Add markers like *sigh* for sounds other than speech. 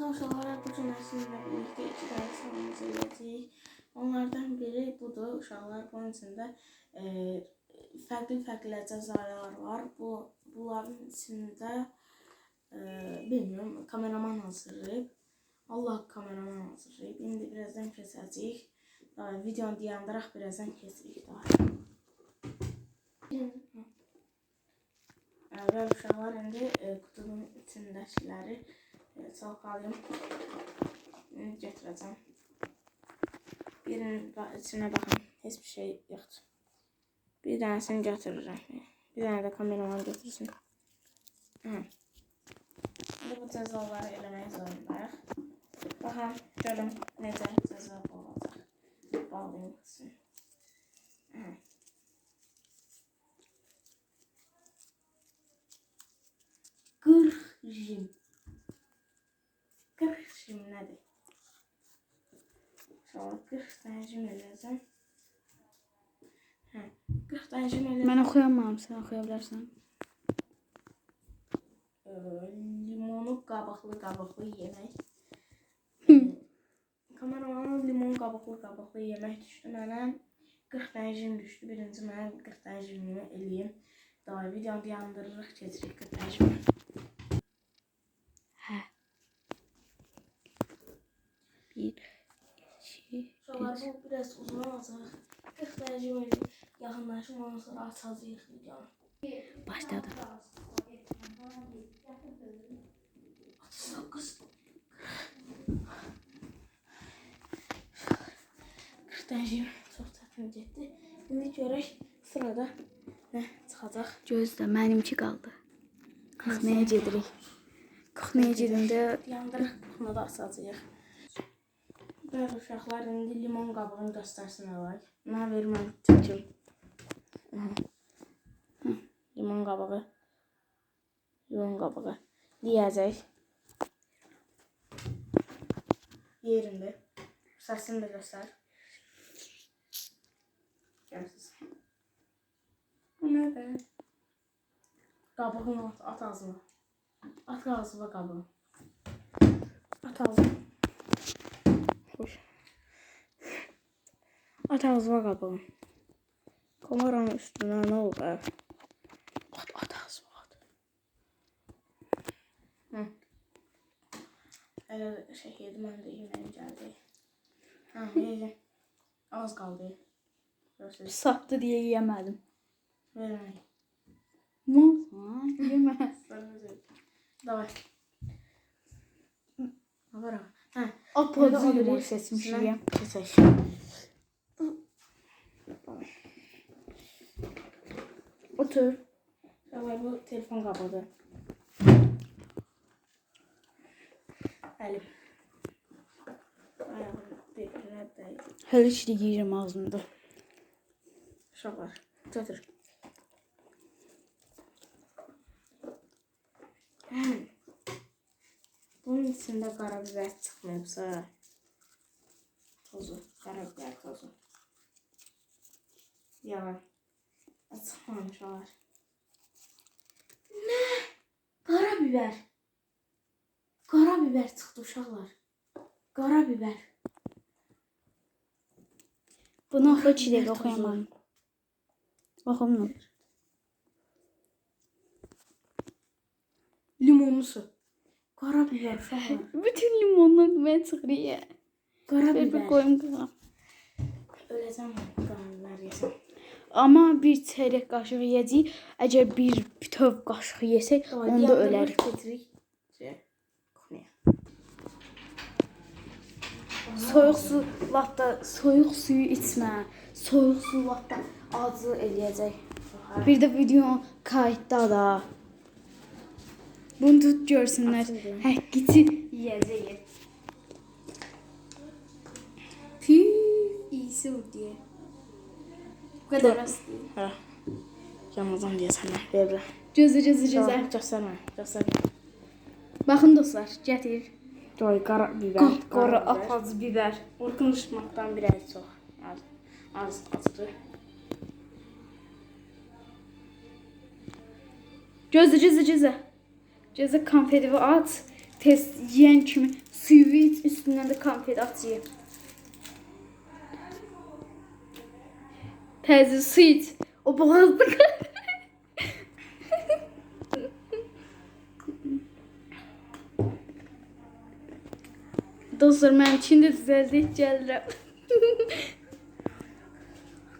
Uşaqlara bu gün sizinlə birlikdə iki dənə sualımız eləyəcəyik. Onlardan biri budur. Uşaqlar bunun içində e, fərqli-fərqli cəzalar var. Bu bunların içində e, bilmirəm, kameraman hazırlayıb. Allah kameraman hazırlayıb. İndi birazdan keçəcəyik. Videonu dayandıraq, birazdan keçirik daha. Və uşaqlar indi e, qutunun içindəkiləri çalxalayım. İndi gətirəcəm. Birinin içinə baxın. Heç bir şey yoxdur. Bir dənəsini götürürəm. Bir dənə də kameraman götürsün. İndi bu cəzaları eləmək zorundayıq. Baxın, görün necə cəza olacaq. Bağlayım qısmı. Nədir? Sonra 40 dənə jim eləyəcəm. Hə, 40 dənə jim eləyəcəm. Mən oxuyamam, sən oxuya bilərsən. Ee, limonu qabıqlı qabıqlı yemək. Kameramanın limon qabıqlı qabıqlı yemək düşdü mənə. 40 dənə jim düşdü. Birinci mən 40 dənə jimimi eləyim. Daha videonu dayandırırıq, keçirik 40 dənə jimi. Hə. 1 2 Sonra bu biraz uzun olacaq. 40 dənə jim eləyim. Yaxınlaşım ondan sonra açacağıq videonu. başladı. Kız. 40 dənə jim çox çətin getdi. İndi görək sırada nə çıxacaq. Gözlə, mənimki qaldı. Kuxnaya gedirik. Kuxnaya gedəndə Yandırıq bunu da açacağıq. Bəli uşaqlar indi limon qabığını göstərsin alay. Mən verməm çəkim. Limon qabığı. Limon qabığı. Deyəcək. Yerində. Səsini də göstər. Gəlsiz. Bu nədir? Qabığını at, at ağzına. At ağzına qabığı. At ağzına. At ağzına qabığı. Kameranın üstüne ne oldu? At, at ağzına at. Hı. Eğer şey yedim ben de yemeğim geldi. Ha, yedim. Az kaldı. Görürsünüz. sapdı deyə yemədim. Vermeyin. Mal, yeməz. Давай. Давай. Ha. Apacı limon seçmişəm. Keçək. Otur. Davay bu telefon kapadı. Əlim. Ayağım birbirine değdi. Hələ işlə yeyirəm ağzımda. Uşaqlar, götür. Həm. Bunun içində qara biber çıxmayıbsa, tozu, qara biber tozu. Yalan. Çıxmamış olar. Nə? Qara biber. Qara biber çıxdı uşaqlar. Qara biber. Bunu oxu 2 dəqiqə oxuyamam. Oxumam. Limonlu su. Qara biber uşaqlar. *laughs* Bütün limonlar mən çıxırıya. Qara Bir biber. qoyum qıram. Öləcəm qara biber yesəm. Amma bir çeyrək qaşıq yeyəcəyik. Əgər bir bütöv qaşıq yesək, onda ölərik. Getirik. Soyuq su latda soyuq suyu içmə. Soyuq su latda acı eləyəcək. Bir də video kayıtda da. Bunu tut görsünlər. Həqiqi yeyəcəyik. Pü, iyisi deyə. Bu rastlı. Hə. Ramazan. Ver bura. Gözə gözə gözə. Gözəl. Göstərmə. Göstərmə. Baxın dostlar, gətir. Doy qara biber. Qapqara apaz biber. Qorxunuşmaqdan biraz çox. Az, az acıdı. Gözə gözə gözə. Gözə konfeti at. Test yeyən kimi Suyu iç, üstündən də konfet at ye. Təzə su iç. O boğazda Dostlar, mənim üçün də düzəldi, gəlirəm.